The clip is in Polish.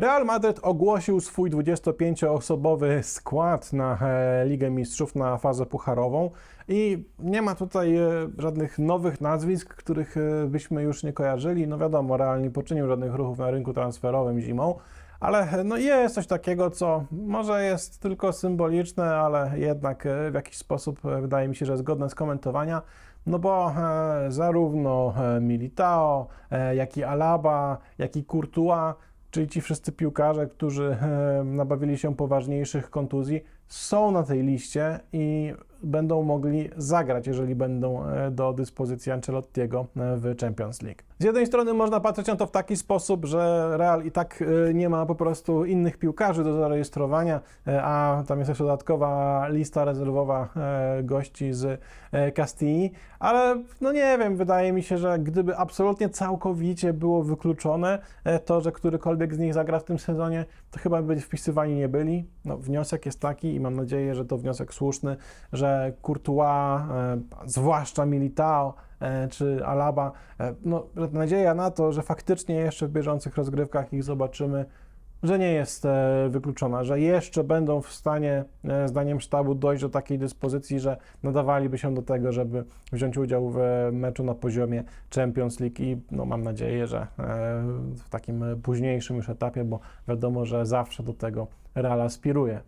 Real Madryt ogłosił swój 25-osobowy skład na e, Ligę Mistrzów, na fazę pucharową i nie ma tutaj e, żadnych nowych nazwisk, których e, byśmy już nie kojarzyli. No wiadomo, Real nie poczynił żadnych ruchów na rynku transferowym zimą, ale no jest coś takiego, co może jest tylko symboliczne, ale jednak w jakiś sposób wydaje mi się, że jest godne skomentowania. No bo zarówno Militao, jak i Alaba, jak i Courtois, czyli ci wszyscy piłkarze, którzy e, nabawili się poważniejszych kontuzji, są na tej liście i będą mogli zagrać, jeżeli będą e, do dyspozycji Ancelottiego e, w Champions League. Z jednej strony można patrzeć na to w taki sposób, że Real i tak e, nie ma po prostu innych piłkarzy do zarejestrowania, a tam jest jeszcze dodatkowa lista rezerwowa gości z Castilli, ale no nie wiem, wydaje mi się, że gdyby absolutnie całkowicie było wykluczone to, że którykolwiek z nich zagra w tym sezonie, to chyba by wpisywani nie byli. No, wniosek jest taki i mam nadzieję, że to wniosek słuszny, że Courtois, e, zwłaszcza Militao, e, czy Alaba, e, no, nadzieja na to, że faktycznie jeszcze w bieżących rozgrywkach ich zobaczymy, że nie jest wykluczona, że jeszcze będą w stanie, zdaniem sztabu, dojść do takiej dyspozycji, że nadawaliby się do tego, żeby wziąć udział w meczu na poziomie Champions League i no, mam nadzieję, że w takim późniejszym już etapie, bo wiadomo, że zawsze do tego Real aspiruje.